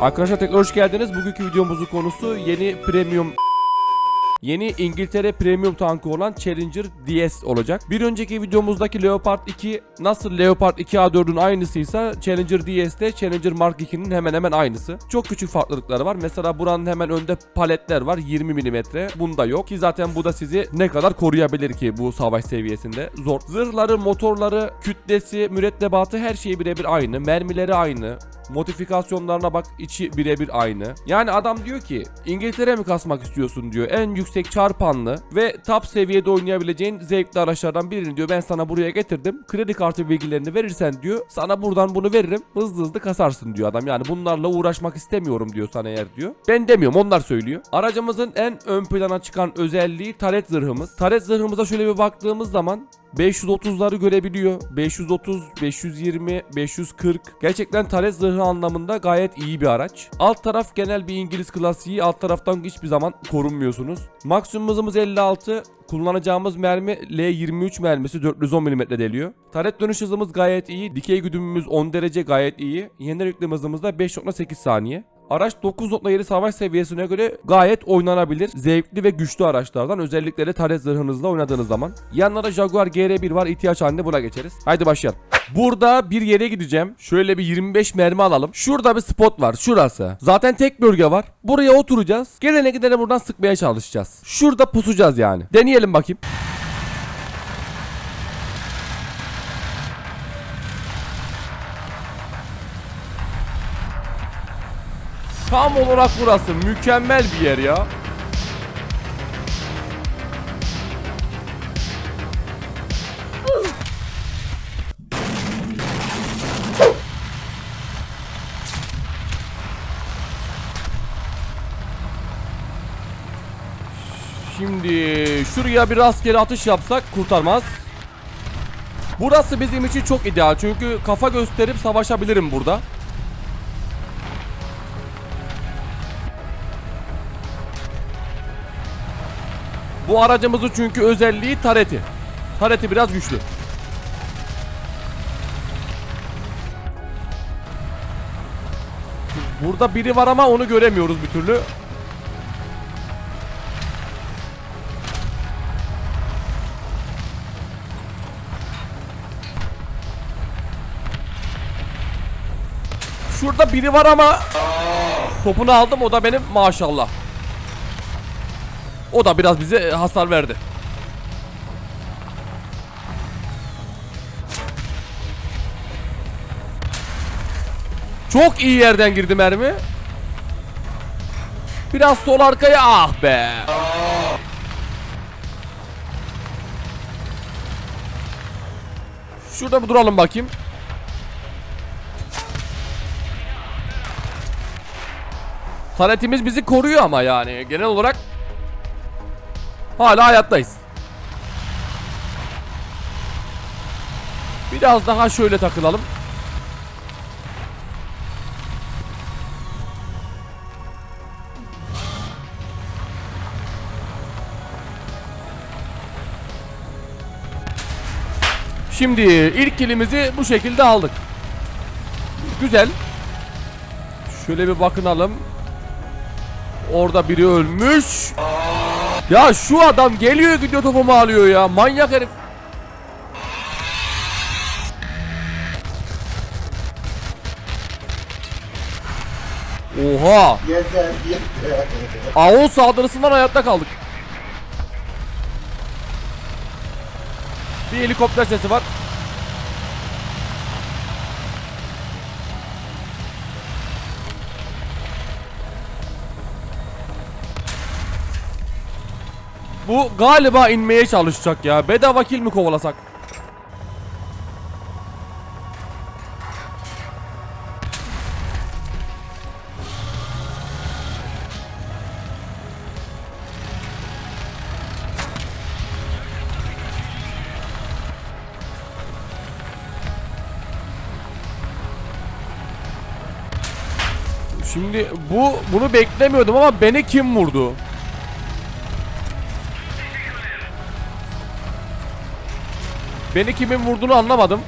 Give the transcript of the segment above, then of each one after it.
Arkadaşlar tekrar hoş geldiniz. Bugünkü videomuzun konusu yeni premium Yeni İngiltere Premium tankı olan Challenger DS olacak. Bir önceki videomuzdaki Leopard 2 nasıl Leopard 2A4'ün aynısıysa Challenger DS de Challenger Mark 2'nin hemen hemen aynısı. Çok küçük farklılıkları var. Mesela buranın hemen önde paletler var 20 mm. Bunda yok ki zaten bu da sizi ne kadar koruyabilir ki bu savaş seviyesinde. Zor. Zırhları, motorları, kütlesi, mürettebatı her şeyi birebir aynı. Mermileri aynı. Modifikasyonlarına bak içi birebir aynı. Yani adam diyor ki İngiltere mi kasmak istiyorsun diyor. En yüksek çarpanlı ve top seviyede oynayabileceğin zevkli araçlardan birini diyor. Ben sana buraya getirdim. Kredi kartı bilgilerini verirsen diyor. Sana buradan bunu veririm. Hızlı hızlı kasarsın diyor adam. Yani bunlarla uğraşmak istemiyorum diyor sana eğer diyor. Ben demiyorum onlar söylüyor. Aracımızın en ön plana çıkan özelliği taret zırhımız. Taret zırhımıza şöyle bir baktığımız zaman 530'ları görebiliyor. 530, 520, 540. Gerçekten taret zırhı anlamında gayet iyi bir araç. Alt taraf genel bir İngiliz klasiği. Alt taraftan hiçbir zaman korunmuyorsunuz. Maksimum hızımız 56. Kullanacağımız mermi L23 mermisi 410 mm deliyor. Taret dönüş hızımız gayet iyi. Dikey güdümümüz 10 derece gayet iyi. Yeniden yükleme hızımız da 5.8 saniye. Araç 9.7 savaş seviyesine göre gayet oynanabilir, zevkli ve güçlü araçlardan. Özellikle de taret zırhınızla oynadığınız zaman. Yanlara Jaguar GR1 var. ihtiyaç halinde buna geçeriz. Haydi başlayalım. Burada bir yere gideceğim. Şöyle bir 25 mermi alalım. Şurada bir spot var. Şurası. Zaten tek bölge var. Buraya oturacağız. Gelene gidene buradan sıkmaya çalışacağız. Şurada pusacağız yani. Deneyelim bakayım. Tam olarak burası. Mükemmel bir yer ya. Şimdi şuraya bir rastgele atış yapsak kurtarmaz. Burası bizim için çok ideal çünkü kafa gösterip savaşabilirim burada. Bu aracımızın çünkü özelliği tareti. Tareti biraz güçlü. Burada biri var ama onu göremiyoruz bir türlü. Şurada biri var ama topunu aldım o da benim maşallah. O da biraz bize hasar verdi. Çok iyi yerden girdi mermi. Biraz sol arkaya ah be. Şurada bir duralım bakayım. Taretimiz bizi koruyor ama yani genel olarak Hala hayattayız. Biraz daha şöyle takılalım. Şimdi ilk kilimizi bu şekilde aldık. Güzel. Şöyle bir bakınalım. Orada biri ölmüş. Ya şu adam geliyor gidiyor topumu alıyor ya. Manyak herif. Oha. Yeter yeter. Saldırısından hayatta kaldık. Bir helikopter sesi var. Bu galiba inmeye çalışacak ya. Bedava kill mi kovalasak? Şimdi bu bunu beklemiyordum ama beni kim vurdu? Beni kimin vurduğunu anlamadım.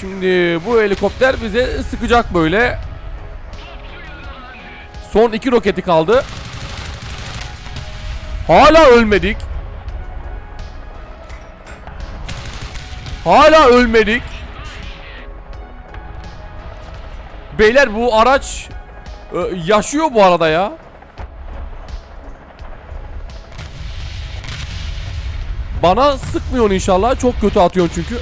Şimdi bu helikopter bize sıkacak böyle. Son iki roketi kaldı. Hala ölmedik. Hala ölmedik. Beyler bu araç e, yaşıyor bu arada ya. Bana sıkmıyorsun inşallah. Çok kötü atıyorsun çünkü.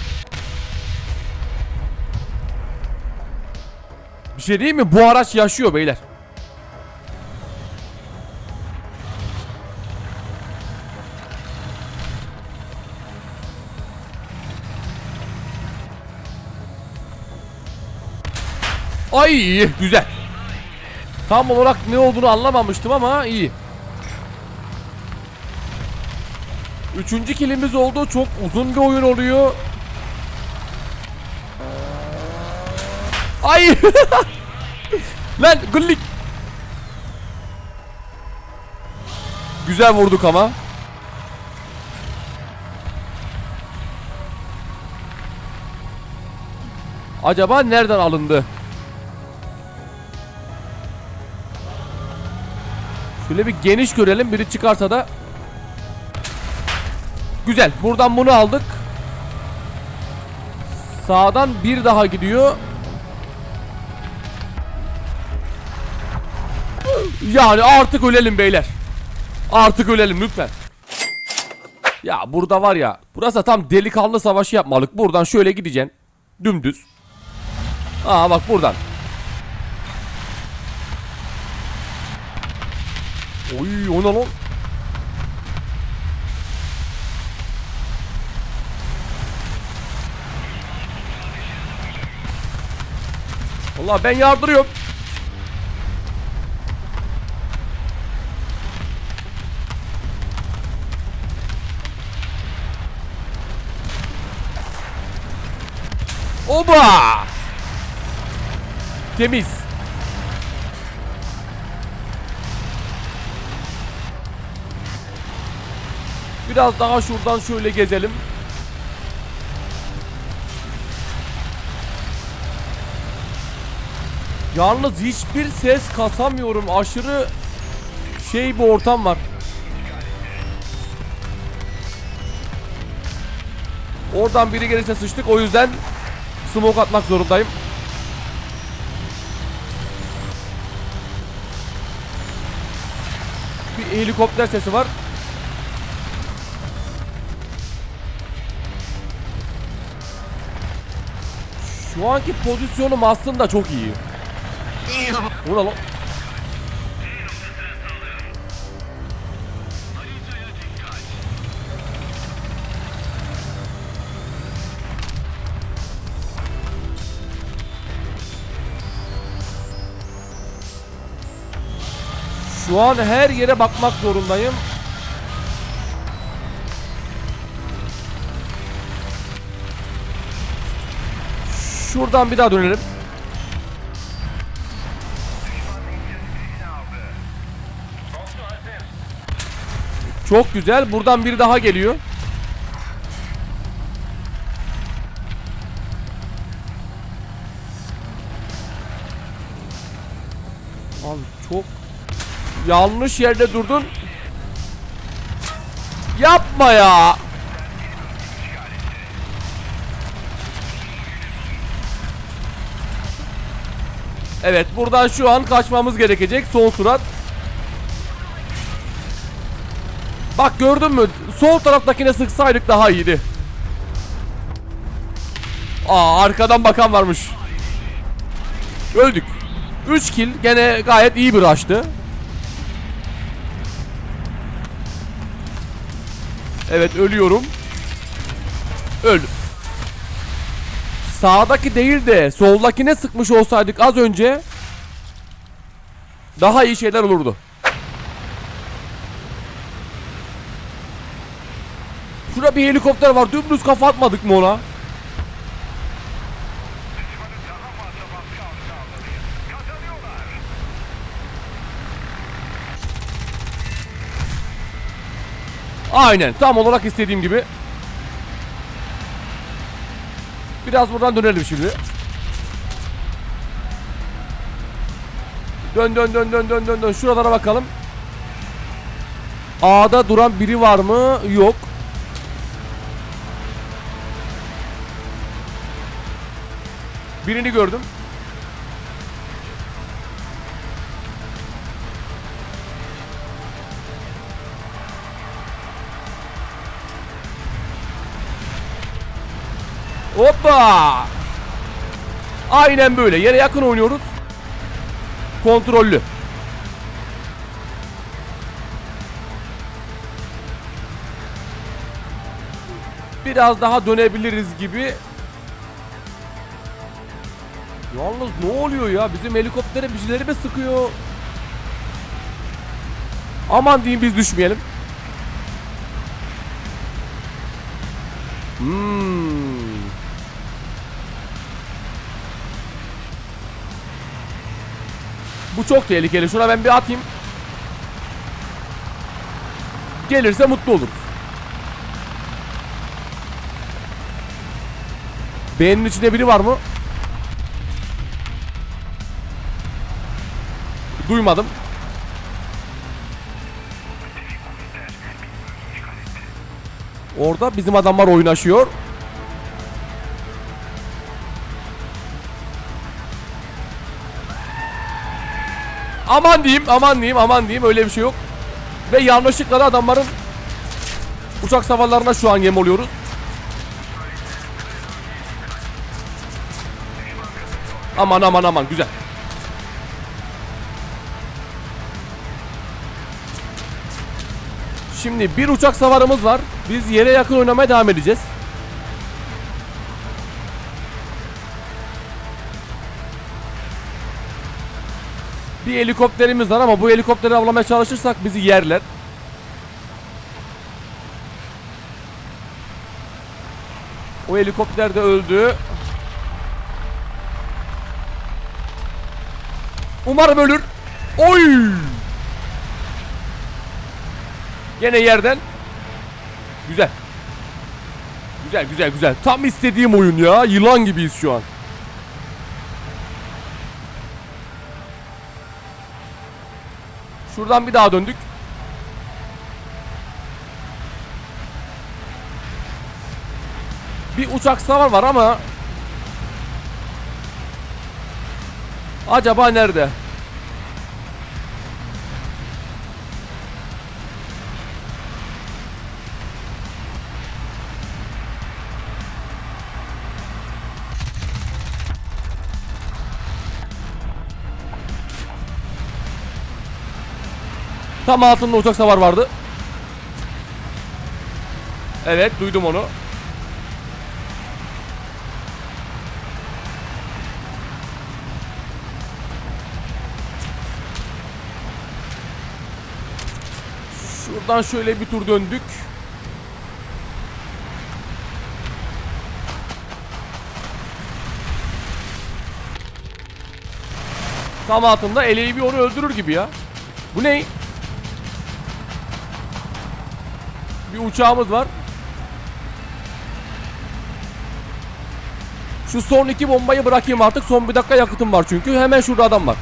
Bir şey değil mi? Bu araç yaşıyor beyler. Ay güzel. Tam olarak ne olduğunu anlamamıştım ama iyi. Üçüncü kilimiz oldu. Çok uzun bir oyun oluyor. Ay! Lan gıllik. Güzel vurduk ama. Acaba nereden alındı? Şöyle bir geniş görelim. Biri çıkarsa da Güzel. Buradan bunu aldık. Sağdan bir daha gidiyor. Yani artık ölelim beyler. Artık ölelim lütfen. Ya burada var ya. Burası tam delikanlı savaşı yapmalık. Buradan şöyle gideceksin. Dümdüz. Aa bak buradan. Oy o ne lan? Allah ben yardırıyorum. Oba! Temiz. Biraz daha şuradan şöyle gezelim. Yalnız hiçbir ses kasamıyorum. Aşırı şey bir ortam var. Oradan biri gelirse sıçtık. O yüzden smoke atmak zorundayım. Bir helikopter sesi var. Şu anki pozisyonum aslında çok iyi. Ne lan? Şu an her yere bakmak zorundayım. Şuradan bir daha dönelim. Çok güzel. Buradan biri daha geliyor. Abi çok yanlış yerde durdun. Yapma ya. Evet buradan şu an kaçmamız gerekecek. Son surat. Bak gördün mü? Sol taraftakine sıksaydık daha iyiydi. Aa arkadan bakan varmış. Öldük. 3 kill gene gayet iyi bir rush'tı. Evet ölüyorum. Öldüm. Sağdaki değil de soldakine sıkmış olsaydık az önce daha iyi şeyler olurdu. Şurada bir helikopter var. Dümdüz kafa atmadık mı ona? Aynen tam olarak istediğim gibi. Biraz buradan dönelim şimdi. Dön dön dön dön dön dön dön. Şuralara bakalım. A'da duran biri var mı? Yok. Birini gördüm. Hoppa! Aynen böyle. Yere yakın oynuyoruz. Kontrollü. Biraz daha dönebiliriz gibi. Yalnız ne oluyor ya? Bizim helikoptere bizleri mi sıkıyor? Aman diyeyim biz düşmeyelim. Hmm. Bu çok tehlikeli. Şuna ben bir atayım. Gelirse mutlu oluruz. Beğenin içinde biri var mı? Duymadım. Orada bizim adamlar oynaşıyor. Aman diyeyim, aman diyeyim, aman diyeyim öyle bir şey yok. Ve yanlışlıkla da adamların uçak savarlarına şu an yem oluyoruz. Aman aman aman güzel. Şimdi bir uçak savarımız var. Biz yere yakın oynamaya devam edeceğiz. Bir helikopterimiz var ama bu helikopteri avlamaya çalışırsak bizi yerler. O helikopter de öldü. Umarım ölür. Oy! Gene yerden. Güzel. Güzel güzel güzel. Tam istediğim oyun ya. Yılan gibiyiz şu an. Şuradan bir daha döndük. Bir uçak savar var ama Acaba nerede? Tam altında uçak savar vardı. Evet duydum onu. Şuradan şöyle bir tur döndük. Tam altında eleği bir onu öldürür gibi ya. Bu ne? Bir uçağımız var. Şu son iki bombayı bırakayım artık. Son bir dakika yakıtım var çünkü. Hemen şurada adam var.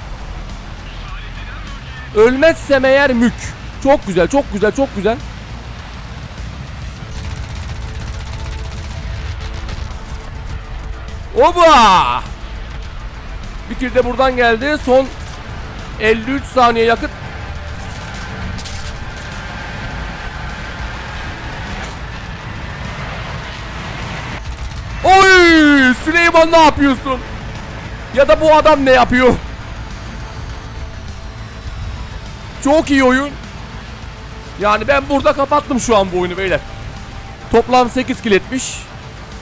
Ölmezsem eğer mük. Çok güzel, çok güzel, çok güzel. Oba! Bir de buradan geldi. Son 53 saniye yakıt. Süleyman ne yapıyorsun? Ya da bu adam ne yapıyor? Çok iyi oyun. Yani ben burada kapattım şu an bu oyunu beyler. Toplam 8 kill etmiş.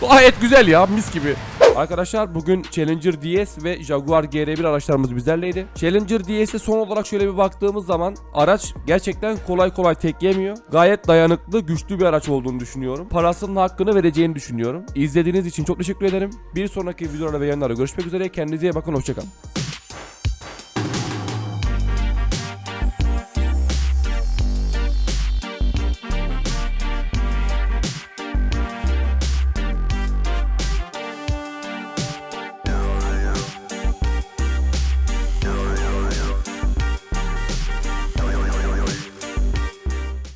Gayet güzel ya mis gibi. Arkadaşlar bugün Challenger DS ve Jaguar GR1 araçlarımız bizlerleydi. Challenger DS'e son olarak şöyle bir baktığımız zaman araç gerçekten kolay kolay tek yemiyor. Gayet dayanıklı, güçlü bir araç olduğunu düşünüyorum. Parasının hakkını vereceğini düşünüyorum. İzlediğiniz için çok teşekkür ederim. Bir sonraki videolarda ve yayınlarda görüşmek üzere. Kendinize iyi bakın. Hoşçakalın.